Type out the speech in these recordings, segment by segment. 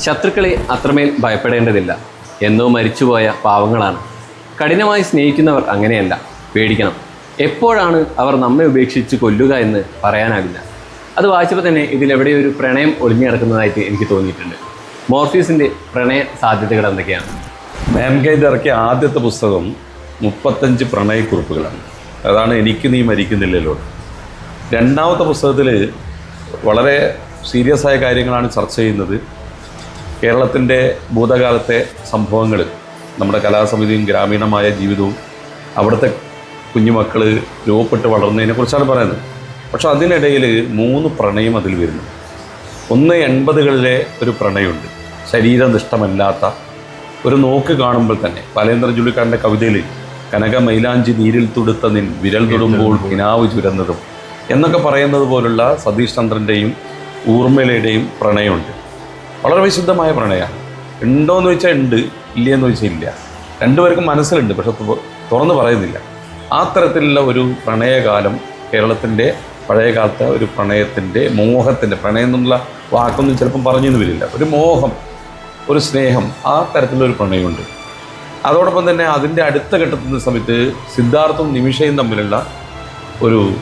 ശത്രുക്കളെ അത്രമേൽ ഭയപ്പെടേണ്ടതില്ല. എന്നോ മരിച്ചുപോയ പാവങ്ങളാണ്. കഠിനമായി സ്നേഹിക്കുന്നവർ അങ്ങനെയല്ല. പേടിക്കണം. എപ്പോഴാണ് അവർ നമ്മെ ഉപേക്ഷിച്ച് കൊല്ലുക എന്ന് പറയാനാവില്ല. അത് വായിച്ചപ്പോൾ തന്നെ ഇതിലെവിടെ ഒരു പ്രണയം ഒളിഞ്ഞു കിടക്കുന്നതായിട്ട് എനിക്ക് തോന്നിയിട്ടുണ്ട്. മോർഫീസിന്റെ പ്രണയ സാധ്യതകൾ എന്തൊക്കെയാണ്? മാം ഗൈദ് ഇറക്കിയ ആദ്യത്തെ പുസ്തകം മുപ്പത്തഞ്ച് പ്രണയക്കുറിപ്പുകളാണ്. അതാണ് എനിക്ക് നീ മരിക്കുന്നില്ലല്ലോ. രണ്ടാമത്തെ പുസ്തകത്തിൽ വളരെ സീരിയസ് ആയ കാര്യങ്ങളാണ് ചർച്ച ചെയ്യുന്നത്. കേരളത്തിന്റെ ഭൂതകാലത്തെ സംഭവങ്ങൾ നമ്മുടെ കലാസമിതിയും ഗ്രാമീണമായ ജീവിതവും അവിടുത്തെ കുഞ്ഞുമക്കൾ രൂപപ്പെട്ട് വളർന്നതിനെ കുറിച്ചാണ് പറയുന്നത്. പക്ഷെ അതിനിടയിൽ മൂന്ന് പ്രണയം അതിൽ വരുന്നു. ഒന്ന് എൺപതുകളിലെ ഒരു പ്രണയമുണ്ട്. ശരീരനിഷ്ഠമല്ലാത്ത ഒരു നോക്ക് കാണുമ്പോൾ തന്നെ. ബാലേന്ദ്രൻ ചുള്ളിക്കാരന്റെ കവിതയിൽ കനക മൈലാഞ്ചി നീരിൽ തുടുത്ത നിൻ വിരൽ തൊടുമ്പോൾ കിനാവ് ചുരന്നതും എന്നൊക്കെ പറയുന്നത് പോലുള്ള സതീഷ് ചന്ദ്രന്റെയും ഊർമിളയുടെയും പ്രണയമുണ്ട്. വളരെ വിശുദ്ധമായ പ്രണയമാണ് ഉണ്ടോ എന്ന് ചോദിച്ചാൽ ഉണ്ട് ഇല്ലയെന്ന് ചോദിച്ചാൽ ഇല്ല. രണ്ടുപേർക്കും മനസ്സിലുണ്ട് പക്ഷെ തുറന്നു പറയുന്നില്ല. ആ തരത്തിലുള്ള ഒരു പ്രണയകാലം കേരളത്തിന്റെ പഴയകാലത്തെ ഒരു പ്രണയത്തിന്റെ മോഹത്തിന്റെ പ്രണയം എന്നുള്ള വാക്കൊന്നും ചിലപ്പം പറഞ്ഞു വരില്ല. ഒരു മോഹം ഒരു സ്നേഹം ആ തരത്തിലുള്ള ഒരു പ്രണയമുണ്ട്. അതോടൊപ്പം തന്നെ അതിന്റെ അടുത്ത ഘട്ടത്തിൽ സമയത്ത് സിദ്ധാർത്ഥും നിമിഷയും തമ്മിലുള്ള ഒരു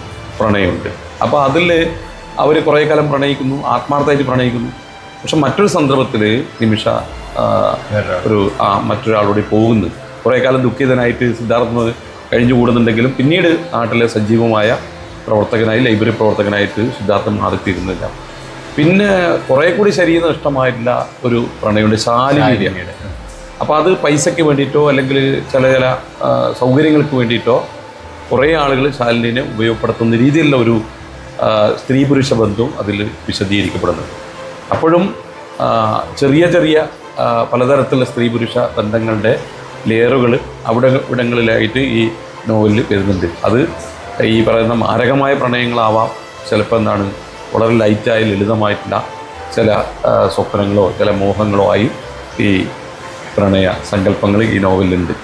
പ്രണയമുണ്ട്. അപ്പോൾ അതിൽ അവർ കുറേ കാലം പ്രണയിക്കുന്നു ആത്മാർത്ഥമായിട്ട് പ്രണയിക്കുന്നു. പക്ഷെ മറ്റൊരു സന്ദർഭത്തിൽ നിമിഷ ഒരു ആ മറ്റൊരാളോട് പോകുന്നു. കുറേ കാലം ദുഃഖിതനായിട്ട് സിദ്ധാർത്ഥം കഴിഞ്ഞു കൂടുന്നുണ്ടെങ്കിലും പിന്നീട് നാട്ടിലെ സജീവമായ പ്രവർത്തകനായി ലൈബ്രറി പ്രവർത്തകനായിട്ട് സിദ്ധാർത്ഥം മാറിത്തീരുന്നില്ല. പിന്നെ കുറേ കൂടി ശരീരം നഷ്ടമായിട്ടില്ല ഒരു പ്രണയുണ്ട് ശാലിനിയുടെ അപ്പോൾ അത് പൈസയ്ക്ക് വേണ്ടിയിട്ടോ അല്ലെങ്കിൽ ചില ചില സൗകര്യങ്ങൾക്ക് വേണ്ടിയിട്ടോ കുറേ ആളുകൾ ശാലിനിനെ ഉപയോഗപ്പെടുത്തുന്ന രീതിയിലുള്ള ഒരു സ്ത്രീ പുരുഷ ബന്ധവും അതിൽ വിശദീകരിക്കപ്പെടുന്നുണ്ട്. അപ്പോഴും ചെറിയ ചെറിയ പലതരത്തിലുള്ള സ്ത്രീ പുരുഷ ബന്ധങ്ങളുടെ ലെയറുകൾ അവിടെ ഇവിടങ്ങളിലായിട്ട് ഈ നോവലിൽ വരുന്നുണ്ട്. അത് ഈ പറയുന്ന മാരകമായ പ്രണയങ്ങളാവാം. ചിലപ്പോൾ എന്താണ് വളരെ ലൈറ്റായ ലളിതമായിട്ടുള്ള ചില സ്വപ്നങ്ങളോ ചില മോഹങ്ങളോ ആയി ഈ പ്രണയ സങ്കല്പങ്ങൾ ഈ നോവലിലുണ്ട്.